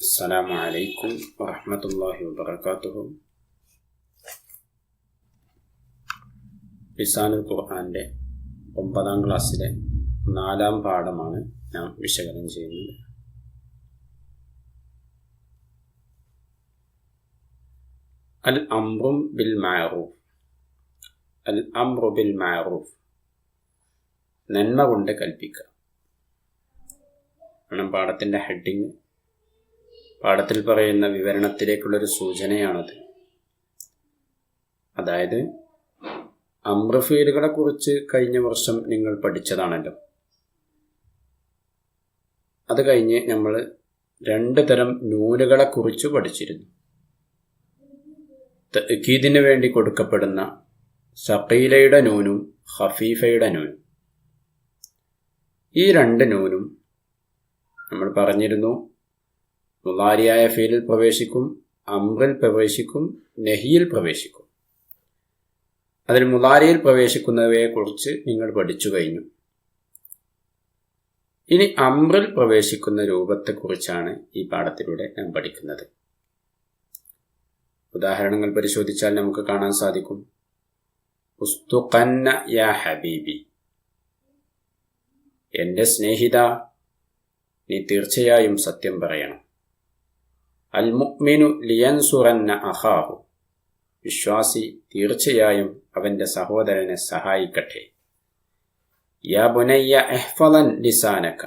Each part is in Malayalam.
السلام عليكم ورحمة الله وبركاته ലിസാനുൽ ഖുർആന്റെ ഒമ്പതാം ക്ലാസ്സിലെ നാലാം പാഠമാണ് നാം വിശകലനം ചെയ്യുന്നത് അൽ അംറും ബിൽ മാറൂഫ് അൽ അംറു ബിൽ മാറൂഫ് നന്മ കൊണ്ട് കൽപ്പിക്കുക കാരണം പാഠത്തിൻ്റെ ഹെഡിങ് പാഠത്തിൽ പറയുന്ന വിവരണത്തിലേക്കുള്ളൊരു സൂചനയാണത്. അതായത് അമ്രഫീലുകളെ കുറിച്ച് കഴിഞ്ഞ വർഷം നിങ്ങൾ പഠിച്ചതാണല്ലോ. അത് കഴിഞ്ഞ് നമ്മൾ രണ്ട് തരം നൂലുകളെ കുറിച്ച് പഠിച്ചിരുന്നു തക്കീദിന് വേണ്ടി കൊടുക്കപ്പെടുന്ന സഖീലയുടെ നൂനും ഹഫീഫയുടെ നൂനും. ഈ രണ്ട് നൂനും നമ്മൾ പറഞ്ഞിരുന്നു മുലാരിയായ ഫീലിൽ പ്രവേശിക്കും അമ്രിൽ പ്രവേശിക്കും നെഹിയിൽ പ്രവേശിക്കും. അതിൽ മുതാരിയിൽ പ്രവേശിക്കുന്നവയെ കുറിച്ച് നിങ്ങൾ പഠിച്ചു കഴിഞ്ഞു. ഇനി അമ്രിൽ പ്രവേശിക്കുന്ന രൂപത്തെക്കുറിച്ചാണ് ഈ പാഠത്തിലൂടെ നാം പഠിക്കുന്നത്. ഉദാഹരണങ്ങൾ പരിശോധിച്ചാൽ നമുക്ക് കാണാൻ സാധിക്കും. ഉസ്തുഖന്ന യാ ഹബീബി. എന്റെ സ്നേഹിത നീ തീർച്ചയായും സത്യം പറയണം. അൽ മുഅ്മിനു ലിയൻസുറന്ന അഹാഹു. വിശ്വാസി തീർച്ചയായും അവന്റെ സഹോദരനെ സഹായിക്കട്ടെ. യാ ബുനയ്യ എഹ്ഫലൻ ലിസാനക്ക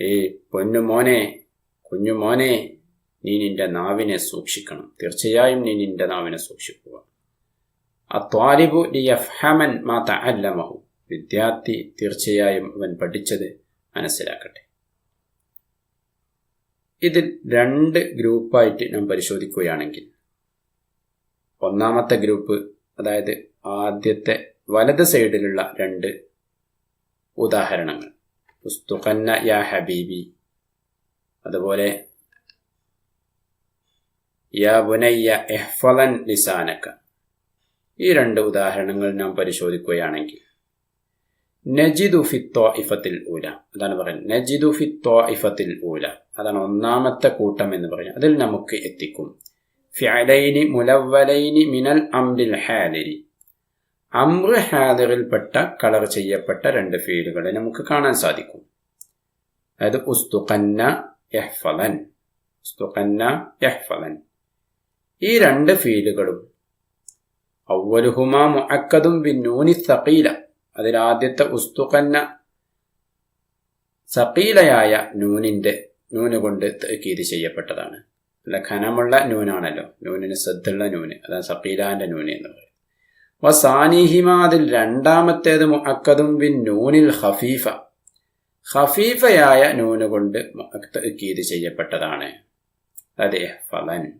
ഏ പൊന്നുമോനെ കുഞ്ഞുമോനെ നീ നിന്റെ നാവിനെ സൂക്ഷിക്കണം. തീർച്ചയായും നീ നിന്റെ നാവിനെ സൂക്ഷിക്കുക. അത്വാലിബു ലിയഫ്ഹമൻ മാ തഅല്ലമഹു. വിദ്യാർത്ഥി തീർച്ചയായും അവൻ പഠിച്ചത് മനസ്സിലാക്കട്ടെ. ഇതിൽ രണ്ട് ഗ്രൂപ്പായിട്ട് ഞാൻ പരിശോധിക്കുകയാണെങ്കിൽ ഒന്നാമത്തെ ഗ്രൂപ്പ് അതായത് ആദ്യത്തെ വലത് സൈഡിലുള്ള രണ്ട് ഉദാഹരണങ്ങൾ. പുസ്തുഖന്ന യാ ഹബീബി. അതുപോലെ യാ ബുനയ്യ എഹ്ഫലൻ ലിസാനക്ക ഈ രണ്ട് ഉദാഹരണങ്ങൾ നാം പരിശോധിക്കുകയാണെങ്കിൽ നജിദു ഫിത്തോ ഇഫത്തിൽ ഊല. അതാണ് പറയുന്നത് നജിദു ഫിത്തോ ഇഫത്തിൽ ഊല. അതാണ് ഒന്നാമത്തെ കൂട്ടം എന്ന് പറയുന്നത്. അതിൽ നമുക്ക് എത്തിക്കും. ഫിഅലൈനി മുലവലൈനി മിനൽ അംറിൽ ഹാദിരി. അമ്ര ഹാദറിൽപ്പെട്ട കളർ ചെയ്യപ്പെട്ട രണ്ട് ഫീലുകളെ നമുക്ക് കാണാൻ സാധിക്കും. അതായത് ഉസ്തുഖന്ന യഹ്ഫലൻ ഉസ്തുഖന്ന യഹ്ഫലൻ. ഈ രണ്ട് ഫീലുകളും ഔവലുഹുമ മുഅക്കദും ബിന്നൂനി നൂനി സഖീല. അതിലാദ്യത്തെ ഉസ്തുഖന്ന സഖീലയായ നൂനിന്റെ നൂന് കൊണ്ട് തക്കീത് ചെയ്യപ്പെട്ടതാണ്. അല്ല ഖനമുള്ള നൂനാണല്ലോ. നൂനിന് സദ്ദുള്ള നൂന്. അതാണ് സഖീലാന്റെ നൂന് എന്ന് പറയും സാനിഹിമ അതിൽ രണ്ടാമത്തേത് മുഅക്കദും ബിൻ നൂനിൽ ഹഫീഫ ഹഫീഫയായ നൂന് കൊണ്ട് തക്കീത് ചെയ്യപ്പെട്ടതാണ്. അതെ ഫലൻ.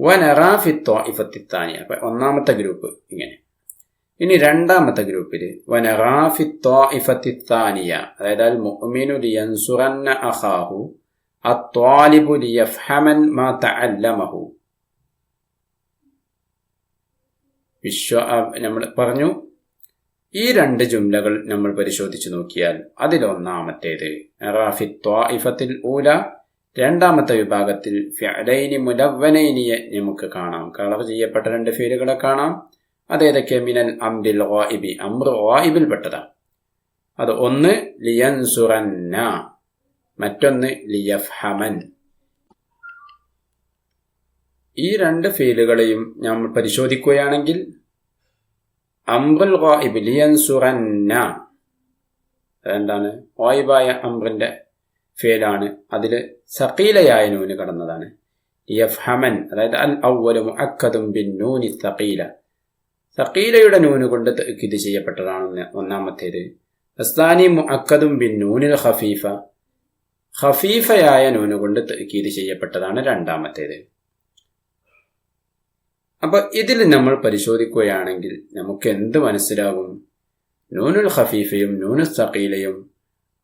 വനറാഫിത്തോ ഇഫത്തിത്താനി അപ്പൊ ഒന്നാമത്തെ ഗ്രൂപ്പ് ഇങ്ങനെ. ഇനി രണ്ടാമത്തെ ഗ്രൂപ്പിൽ വനറാഫിത്തോ ഇഫത്തിത്താനിയ അതായത് അൽ അഖാഹു അത്വാലിബു ലിയഫ്ഹമൻ മാ തഅല്ലമഹു വിശ്വ നമ്മൾ പറഞ്ഞു ഈ രണ്ട് ജുംലകൾ നമ്മൾ പരിശോധിച്ചു നോക്കിയാൽ അതിലൊന്നാമത്തേത് റാഫിത്വാഇഫത്തിൽ ഊല രണ്ടാമത്തെ വിഭാഗത്തിൽ ഫിഅലൈനി മുലവനൈനിയെ നമുക്ക് കാണാം. കളർ ചെയ്യപ്പെട്ട രണ്ട് ഫീലുകളെ കാണാം. അതേതൊക്കെ മിനൽ അംറിൽ ഗായിബി. അമ്ര ഗായിബിൽ പെട്ടതാണ് അത് ഒന്ന് ലിയൻ സുറന്ന മറ്റൊന്ന് ലിയഫ്ഹമൻ. ഈ രണ്ട് ഫീലുകളെയും നമ്മൾ പരിശോധിക്കുകയാണെങ്കിൽ അംറുൽ ഗായിബ് ലിയൻസുറന്ന അതെന്താണ്? വായിബായ അംറിന്റെ ഫേലാണ്. അതിൽ സക്കീലയായ നൂന് കടന്നതാണ്. യഫ്ഹമൻ അതായത് അൽ ഔവലും അക്കതും ബിൻ നൂനി സക്കീല സക്കീലയുടെ നൂന് കൊണ്ട് ഇത് ചെയ്യപ്പെട്ടതാണ് ഒന്നാമത്തേത്. അസ്താനി മുഅക്കദും ബിൻ നൂനിൽ ഖഫീഫ. ഖഫീഫയായ നൂന് കൊണ്ട് ഇത് ചെയ്യപ്പെട്ടതാണ് രണ്ടാമത്തേത്. അപ്പൊ ഇതിൽ നമ്മൾ പരിശോധിക്കുകയാണെങ്കിൽ നമുക്ക് എന്ത് മനസ്സിലാകും? നൂനുൽ ഖഫീഫയും നൂനുൽ സക്കീലയും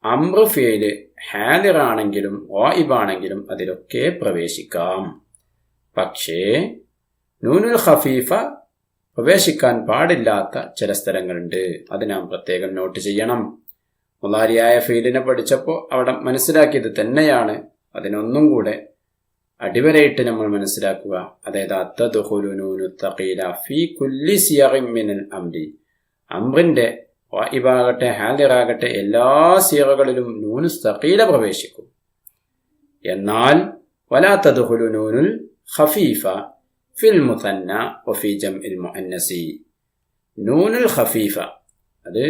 അമ്രുഫിയയിൽ ഹാലിറാണെങ്കിലും വായിബാണെങ്കിലും അതിലൊക്കെ പ്രവേശിക്കാം. പക്ഷേ നൂനുൽ ഖഫീഫ പ്രവേശിക്കാൻ പാടില്ലാത്ത ചില സ്ഥലങ്ങളുണ്ട്. അത് നാം പ്രത്യേകം നോട്ട് ചെയ്യണം. മുലാരിയായ ഫീലിനെ പഠിച്ചപ്പോൾ അവിടെ മനസ്സിലാക്കിയത് തന്നെയാണ്. അതിനൊന്നും കൂടെ അടിവരയിട്ട് നമ്മൾ മനസ്സിലാക്കുക. അതായത് അമ്രിന്റെ വായിബാകട്ടെ ഹാലിറാകട്ടെ എല്ലാ സീറകളിലും നൂനു തഖീല പ്രവേശിക്കും. എന്നാൽ വലാത്തതുഹുലു നൂനുൽ ഖഫീഫ. ഫിൽ മുസന്ന വഫി ജംഇൽ മുഅന്നസി നൂനുൽ ഖഫീഫ അത്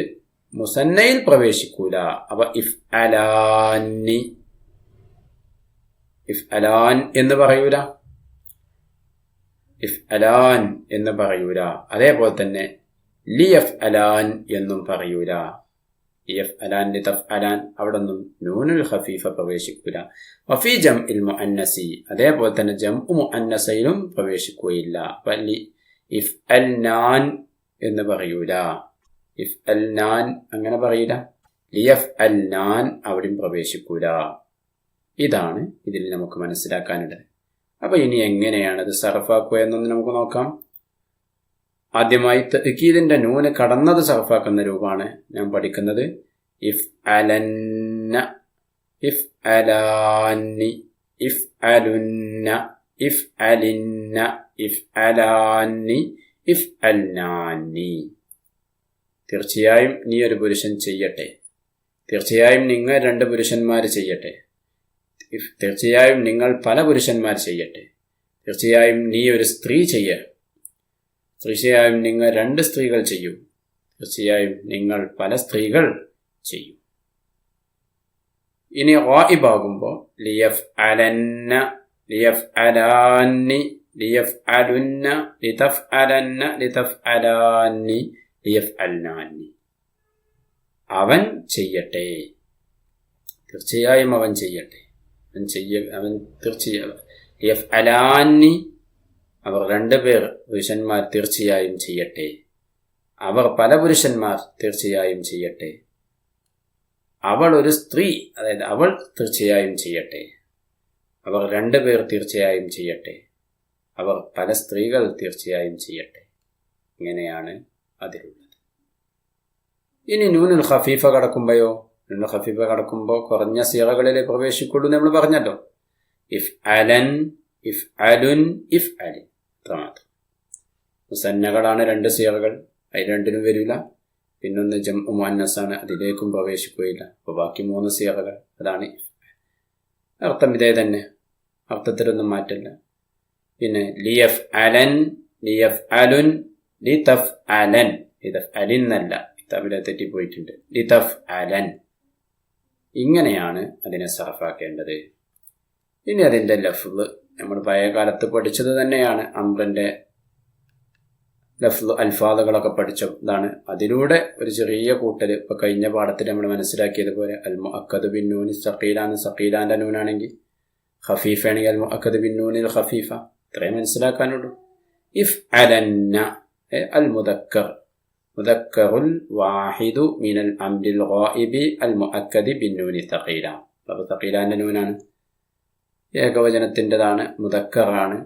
മുസന്നയിൽ പ്രവേശിക്കൂല അവ ഇഫ് അലാനി ഇഫ് അലാൻ എന്ന് പറയൂല ഇഫ് അലാൻ എന്ന് പറയൂല അതേപോലെ തന്നെ ലിയഫ് അലാൻ എന്നും പറയൂല ലിയഫ് അലാൻ ലിതഫ് അലാൻ അവിടെ നിന്നും നൂനുൽ ഹഫീഫ പ്രവേശിക്കൂല. വഫി ജം ഇൽ മുഅന്നസി അതേപോലെ തന്നെ ജം മുഅന്നസയിലും പ്രവേശിക്കുകയില്ല. ലി ഇഫ് അൽ നാൻ എന്ന് പറയൂല. ഇഫ് അൽ നാൻ അങ്ങനെ പറയില്ല ലിയഫ് അൽ നാൻ അവിടെയും പ്രവേശിക്കൂല. ഇതാണ് ഇതിൽ നമുക്ക് മനസ്സിലാക്കാനുള്ളത്. അപ്പൊ ഇനി എങ്ങനെയാണ് ഇത് സർഫാക്കുക എന്നൊന്ന് നമുക്ക് നോക്കാം. ആദ്യമായി തക്കീദിന്റെ നൂന് കടന്നത് സഹഫാക്കുന്ന രൂപമാണ് ഞാൻ പഠിക്കുന്നത്. ഇഫ് അലന്ന ഇഫ് അലാന്നി ഇഫ് അലുന്ന ഇഫ് അലിന്ന ഇഫ് അലാന്നി ഇഫ് അൽനാന്നി. തീർച്ചയായും നീ ഒരു പുരുഷൻ ചെയ്യട്ടെ. തീർച്ചയായും നിങ്ങൾ രണ്ട് പുരുഷന്മാർ ചെയ്യട്ടെ. തീർച്ചയായും നിങ്ങൾ പല പുരുഷന്മാർ ചെയ്യട്ടെ. തീർച്ചയായും നീ ഒരു സ്ത്രീ ചെയ്യ. തീർച്ചയായും നിങ്ങൾ രണ്ട് സ്ത്രീകൾ ചെയ്യും. തീർച്ചയായും നിങ്ങൾ പല സ്ത്രീകൾ ചെയ്യും. ഇനി വായിബാകുമ്പോൾ ലിയഫ് അലന്ന ലിയഫ് അലാന്നി ലിയഫ് അലുന്ന ലിതഫ് അലന്ന ലിതഫ് അലാന്നി ലിയഫ് അൽനാന്നി അവൻ ചെയ്യട്ടെ. തീർച്ചയായും അവൻ ചെയ്യട്ടെ. അവൻ ചെയ്യ അവൻ തീർച്ചയായും ലിയഫ് അലാന്നി അവർ രണ്ടുപേർ പുരുഷന്മാർ തീർച്ചയായും ചെയ്യട്ടെ. അവർ പല പുരുഷന്മാർ തീർച്ചയായും ചെയ്യട്ടെ. അവൾ ഒരു സ്ത്രീ അതായത് അവൾ തീർച്ചയായും ചെയ്യട്ടെ. അവർ രണ്ടുപേർ തീർച്ചയായും ചെയ്യട്ടെ. അവർ പല സ്ത്രീകൾ തീർച്ചയായും ചെയ്യട്ടെ. ഇങ്ങനെയാണ് അതിലുള്ളത്. ഇനി നൂനുൽ ഖഫീഫ കടക്കുമ്പോയോ? നൂനുൽ ഖഫീഫ കടക്കുമ്പോൾ കുറഞ്ഞ സീറകളിലെ പ്രവേശിക്കുള്ളൂ നമ്മൾ പറഞ്ഞല്ലോ. ഇഫ് അലൻ ഇഫ് അലുൻ ഇഫ് അലിൻ അത്രമാത്രം മുസന്നകളാണ് രണ്ട് സിയറുകൾ അതിൽ രണ്ടിനും വരില്ല. പിന്നൊന്ന് ജം മുഅന്നസാണ് അതിലേക്കും പ്രവേശിക്കുകയില്ല. അപ്പോൾ ബാക്കി മൂന്ന് സിയറുകൾ അതാണ് അർത്ഥം ഇതേ തന്നെ. അർത്ഥത്തിലൊന്നും മാറ്റില്ല. പിന്നെ ലിയഫ് അലൻ ലിയഫ് അലുൻ ലിതഫ് അലൻ ലിതഫ് അലിൻ എന്നല്ല തമിഴ് തെറ്റിപ്പോയിട്ടുണ്ട്. ലിതഫ് അലൻ ഇങ്ങനെയാണ് അതിനെ സർഫാക്കേണ്ടത് ഇനി അതിന്റെ ലഫ്ല് നമ്മൾ പഴയ കാലത്ത് പഠിച്ചത് തന്നെയാണ് അമ്പന്റെ ലഫ് അൽഫാദുകളൊക്കെ പഠിച്ചതാണ് അതിലൂടെ ഒരു ചെറിയ കൂട്ടൽ ഇപ്പൊ കഴിഞ്ഞ പാഠത്തിൽ നമ്മൾ മനസ്സിലാക്കിയതുപോലെ അൽമു അക്കദ് ബിൻ നൂനി സക്കീലാന്ന് നൂനാണെങ്കിൽ ഖഫീഫ ആണെങ്കിൽ അൽമു അക്കദ് ബിൻ നൂനിൽ ഇത്രയും മനസ്സിലാക്കാനുള്ളൂ. ഇഫ് അലന്ന അൽ മുദക്കർ മുദക്കറുൽ വാഹിദു മിനൽ അംരിൽ ഗായിബി അൽ മുഅക്കദി ബിൻ നൂനി തഖീല അപ്പോൾ തഖീലാന്റെ നൂനാണ്. ഏകവചനത്തിന്റെതാണ് മുതക്കറാണ്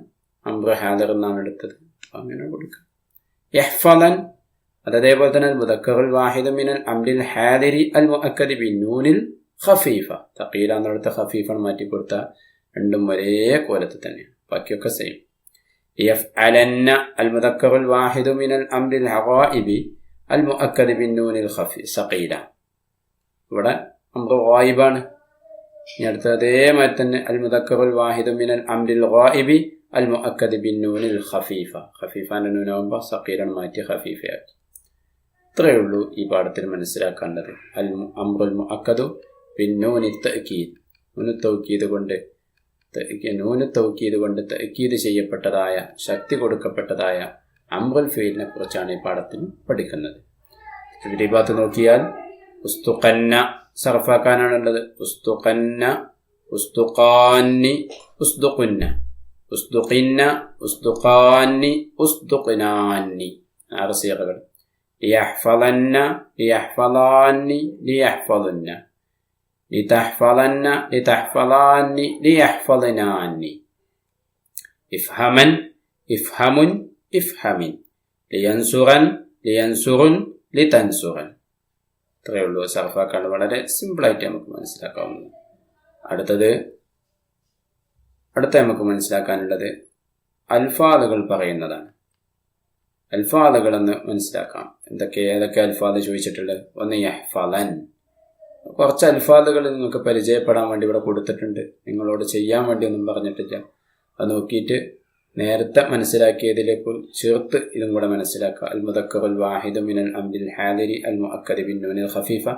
അംബ്ര ഹാദർ എന്നാണ് എടുത്തത്. അങ്ങനെ കൊടുക്കുക യഹ്ഫദൻ അതേപോലെ തന്നെ മുതക്കറുൽ വാഹിദ് മിനൽ അംലിൽ ഹാദരി അൽ മുഅക്കദി ബി നൂനിൽ ഖഫീഫ. തഖീല എന്നെടുത്ത ഖഫീഫാണ് മാറ്റി കൊടുത്ത. രണ്ടും ഒരേ കോലത്തിൽ തന്നെയാണ്. ബാക്കിയൊക്കെ സെയിം യഫ് അലന്ന അൽ മുതക്കറുൽ വാഹിദ് മിനൽ അംലിൽ ഹവാഇബി അൽ മുഅക്കദി ബി നൂനിൽ ഖഫീ സഖീല. ഇവിടെ അംറു വായിബാണ് ഇനി അടുത്ത അതേമാതിരി തന്നെ അൽ മുദക്കറുൽ വാഹിദു മിനൽ അംരിൽ ഗായിബി അൽ മുഅക്കദ് ബിൻ നൂനിൽ ഖഫീഫ. ഖഫീഫാന നൂനാകുമ്പോൾ സഖീറൻ മാറ്റി ഖഫീഫയാക്കി. ഇത്രയേ ഉള്ളൂ ഈ പാഠത്തിൽ മനസ്സിലാക്കേണ്ടത്. അൽ അംറുൽ മുഅക്കദു ബിൻ നൂനി തഅക്കീദ് നൂന് തൗക്കീദ് കൊണ്ട് നൂന് തൗക്കീദ് കൊണ്ട് തഅക്കീദ് ചെയ്യപ്പെട്ടതായ ശക്തി കൊടുക്കപ്പെട്ടതായ അംറുൽ ഫീലിനെ കുറിച്ചാണ് ഈ പാഠത്തിൽ പഠിക്കുന്നത്. ഭാഗത്ത് നോക്കിയാൽ ഉസ്തുഖന്ന സർഫാക്കാനാണുള്ളത് ഉസ്തുഖന്ന ഉസ്തുഖാന്നി ഉസ്തുഖുന്ന ഉസ്തുഖിന്ന ഉസ്തുഖാന്നി ഉസ്തുഖിനാന്നി ആറ് സീറകൾ ലിയഹ്ഫളന്ന ലിയഹ്ഫളാന്നി ലിയഹ്ഫളുന്ന لتحفظن لتحفظان ليحفظنان افهمن افهم افهم لينصرن لينصرن لتنصرن ഇത്രയേ ഉള്ളൂ സർഫാക്കാണ് വളരെ സിമ്പിളായിട്ട് നമുക്ക് മനസ്സിലാക്കാവുന്നത്. അടുത്തത് അടുത്ത നമുക്ക് മനസ്സിലാക്കാനുള്ളത് അൽഫാദുകൾ പറയുന്നതാണ്. അൽഫാദുകൾ എന്ന് മനസ്സിലാക്കാം. എന്തൊക്കെ ഏതൊക്കെ അൽഫാദ് ചോദിച്ചിട്ടുണ്ട്? ഒന്ന് യഹ്ഫലൻ കുറച്ച് അൽഫാദുകൾ നിങ്ങൾക്ക് പരിചയപ്പെടാൻ വേണ്ടി ഇവിടെ കൊടുത്തിട്ടുണ്ട്. നിങ്ങളോട് ചെയ്യാൻ വേണ്ടി ഒന്നും പറഞ്ഞിട്ടില്ല. അത് നോക്കിയിട്ട് നേരത്തെ മനസ്സിലാക്കിയതിലേക്ക് ചേർത്ത് ഇതും കൂടെ മനസ്സിലാക്കുക. അൽ മുദക്കറുൽ വാഹിദ് മിനൽ അംദിൽ ഹാദിരി അൽ മുഅക്കദ് ബിൻ ഖഫീഫ.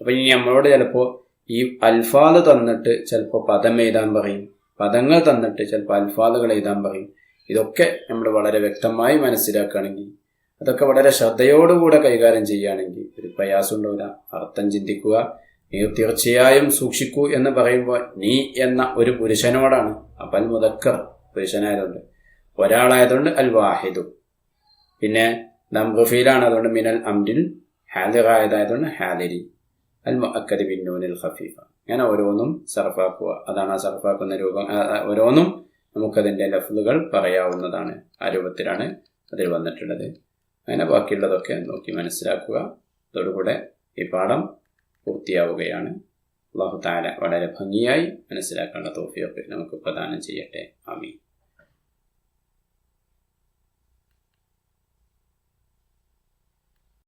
അപ്പോൾ ഇനി നമ്മളോട് ചിലപ്പോൾ ഈ അൽഫാദ് തന്നിട്ട് ചിലപ്പോൾ പദം എഴുതാൻ പറയും. പദങ്ങൾ തന്നിട്ട് ചിലപ്പോൾ അൽഫാദുകൾ എഴുതാൻ പറയും. ഇതൊക്കെ നമ്മൾ വളരെ വ്യക്തമായി മനസ്സിലാക്കുകയാണെങ്കിൽ അതൊക്കെ വളരെ ശ്രദ്ധയോടുകൂടെ കൈകാര്യം ചെയ്യുകയാണെങ്കിൽ ഒരു പ്രയാസം ഉണ്ടാവില്ല അർത്ഥം ചിന്തിക്കുക. നീ തീർച്ചയായും സൂക്ഷിക്കൂ എന്ന് പറയുമ്പോൾ നീ എന്ന ഒരു പുരുഷനോടാണ്. അപ്പൽ മുതക്കർ പുരുഷനായതുകൊണ്ട് ഒരാളായതുകൊണ്ട് അൽ വാഹിദു പിന്നെ നംറുഫീലാണ് അതുകൊണ്ട് മിനൽ അംഡിൽ ഹാദിറായതായതുകൊണ്ട് ഹാദിരി. അൽ മുഅക്കദ് ബിന്നൂനിൽ നൂനിൽ ഖഫീഫ. അങ്ങനെ ഓരോന്നും സർഫാക്കുക. അതാണ് ആ സർഫാക്കുന്ന രൂപം. ഓരോന്നും നമുക്കതിന്റെ ലഫ്ലുകൾ പറയാവുന്നതാണ്. ആ രൂപത്തിലാണ് അതിൽ വന്നിട്ടുള്ളത്. അങ്ങനെ ബാക്കിയുള്ളതൊക്കെ നോക്കി മനസ്സിലാക്കുക. അതോടുകൂടെ ഈ പാഠം പൂർത്തിയാവുകയാണ്. അള്ളാഹു താല വളരെ ഭംഗിയായി മനസ്സിലാക്കാനുള്ള തോഫിയൊക്കെ നമുക്ക് പ്രദാനം ചെയ്യട്ടെ. ആമീൻ.